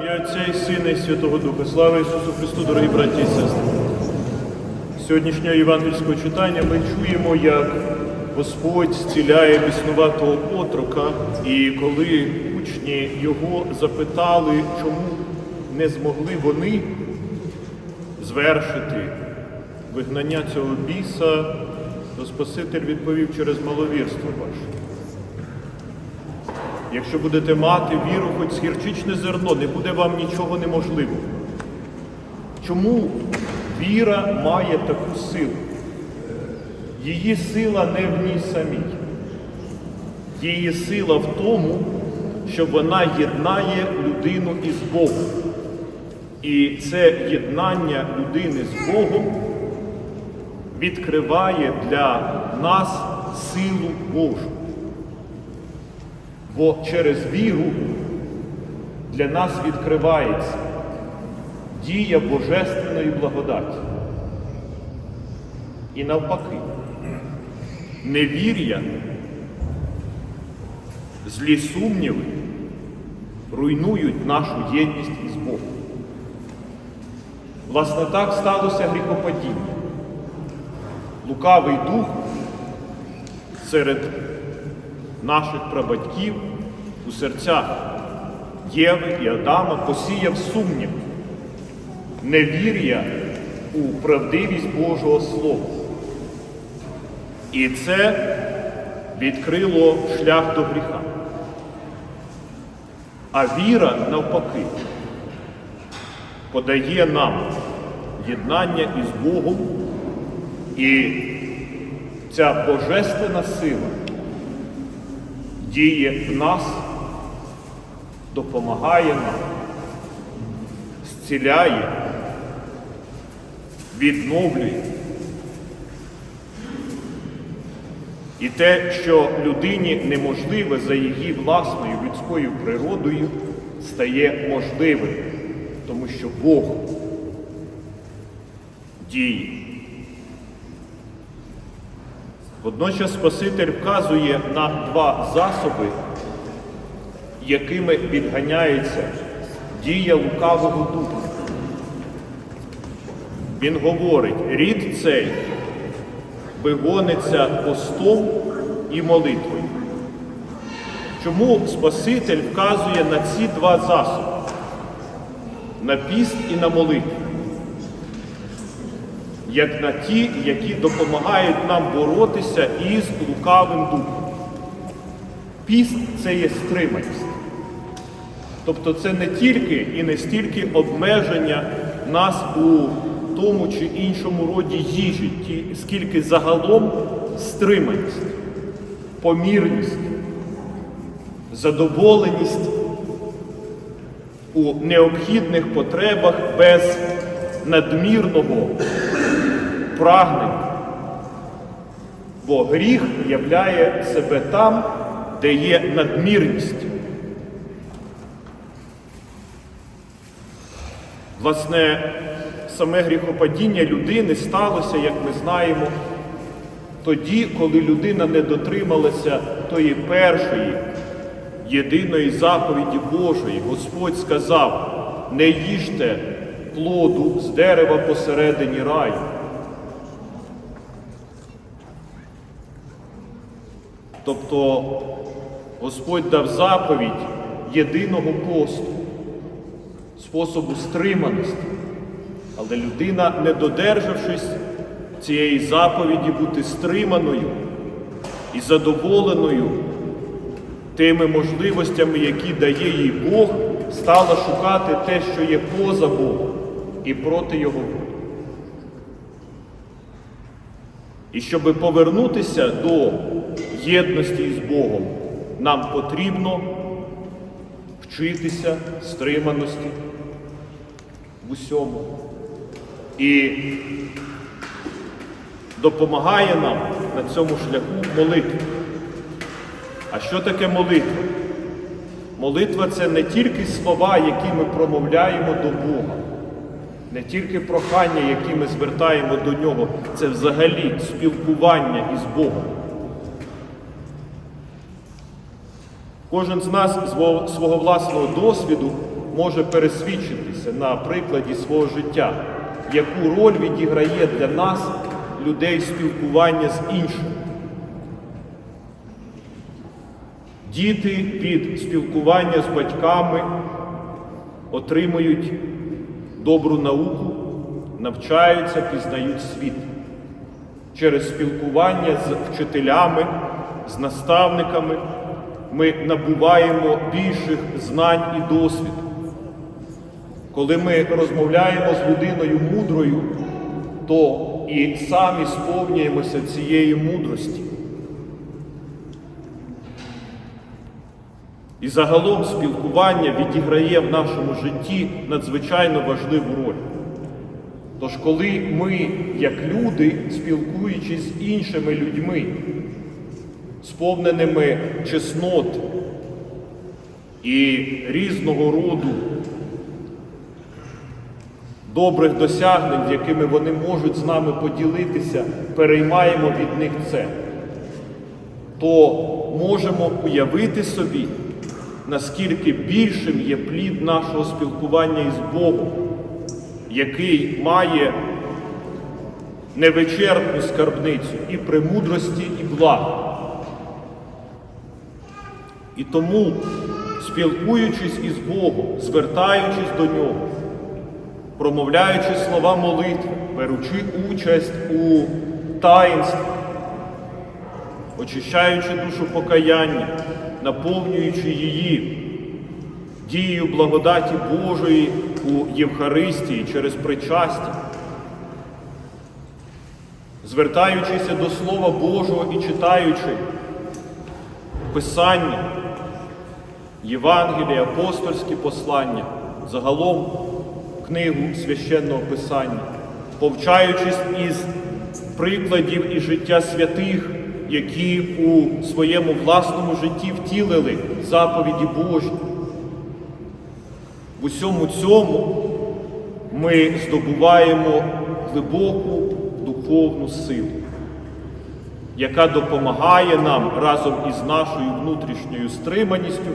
Ім'я Отця і Сина і Святого Духа. Слава Ісусу Христу, дорогі браті і сестри. Сьогоднішнього євангельського читання ми чуємо, як Господь зціляє біснуватого отрока, і коли учні його запитали, чому не змогли вони звершити вигнання цього біса, то Спаситель відповів через маловірство ваше. Якщо будете мати віру, хоч гірчичне зерно, не буде вам нічого неможливого. Чому віра має таку силу? Її сила не в ній самій. Її сила в тому, що вона єднає людину із Богом. І це єднання людини з Богом відкриває для нас силу Божу. Бо через віру для нас відкривається дія Божественної благодаті. І навпаки, невір'я, злі сумніви руйнують нашу єдність із Богом. Власне, так сталося гріхопадіння. Лукавий дух серед наших прабатьків у серцях Єви і Адама посіяв сумнів, невір'я у правдивість Божого Слова. І це відкрило шлях до гріха. А віра, навпаки, подає нам єднання із Богом і ця божественна сила діє в нас, допомагає нам, зціляє, відновлює. І те, що людині неможливе за її власною людською природою, стає можливим, тому що Бог діє. Водночас Спаситель вказує на два засоби, якими відганяється дія лукавого духа. Він говорить, рід цей вигониться постом і молитвою. Чому Спаситель вказує на ці два засоби? На піст і на молитву як на ті, які допомагають нам боротися із лукавим духом. Піст це є стриманість. Тобто це не тільки і не стільки обмеження нас у тому чи іншому роді їжі, скільки загалом стриманість, помірність, задоволеність у необхідних потребах без надмірного прагнення. Бо гріх являє себе там, де є надмірність. Власне, саме гріхопадіння людини сталося, як ми знаємо, тоді, коли людина не дотрималася тої першої, єдиної заповіді Божої. Господь сказав, не їжте плоду з дерева посередині раю. Тобто Господь дав заповідь єдиного посту, способу стриманості. Але людина, не додержавшись цієї заповіді бути стриманою і задоволеною тими можливостями, які дає їй Бог, стала шукати те, що є поза Богом і проти Його волі. І щоб повернутися до єдності з Богом, нам потрібно вчитися стриманості в усьому. І допомагає нам на цьому шляху молитва. А що таке молитва? Молитва це не тільки слова, які ми промовляємо до Бога, не тільки прохання, які ми звертаємо до Нього, це взагалі спілкування із Богом. Кожен з нас свого власного досвіду може пересвідчитися на прикладі свого життя, яку роль відіграє для нас, людей, спілкування з іншими. Діти від спілкування з батьками отримують добру науку, навчаються, пізнають світ. Через спілкування з вчителями, з наставниками ми набуваємо більших знань і досвіду. Коли ми розмовляємо з людиною мудрою, то і самі сповнюємося цієї мудрості. І загалом спілкування відіграє в нашому житті надзвичайно важливу роль. Тож, коли ми, як люди, спілкуючись з іншими людьми, сповненими чеснот і різного роду добрих досягнень, якими вони можуть з нами поділитися, переймаємо від них це, то можемо уявити собі, наскільки більшим є плід нашого спілкування із Богом, який має невичерпну скарбницю і премудрості, і блага. І тому, спілкуючись із Богом, звертаючись до Нього, промовляючи слова молитви, беручи участь у таїнстві, очищаючи душу покаяння, наповнюючи її дією благодаті Божої у Євхаристії через причастя, звертаючися до Слова Божого і читаючи Писання, Євангелія, апостольські послання, загалом книгу священного Писання, повчаючись із прикладів і життя святих, які у своєму власному житті втілили заповіді Божі. В усьому цьому ми здобуваємо глибоку духовну силу, яка допомагає нам разом із нашою внутрішньою стриманістю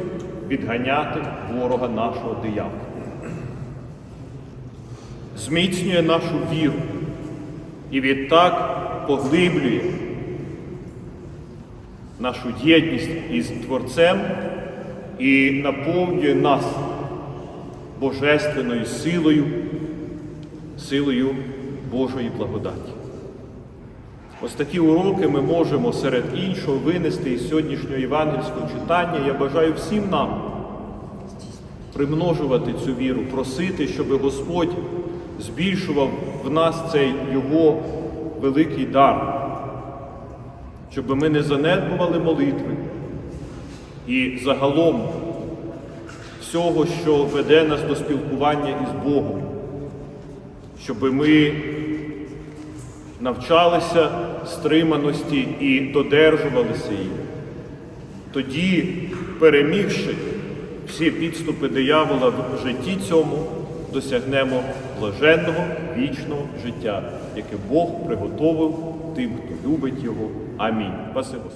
відганяти ворога нашого диявола. Зміцнює нашу віру і відтак поглиблює нашу єдність із Творцем і наповнює нас божественною силою, силою Божої благодаті. Ось такі уроки ми можемо серед іншого винести із сьогоднішнього євангельського читання. Я бажаю всім нам примножувати цю віру, просити, щоб Господь збільшував в нас цей Його великий дар, щоб ми не занедбували молитви і загалом всього, що веде нас до спілкування із Богом, щоб ми навчалися стриманості і додержувалися її. Тоді, перемігши всі підступи диявола в житті цьому, досягнемо блаженного вічного життя, яке Бог приготовив тим, хто любить його. Амінь. Спасибо.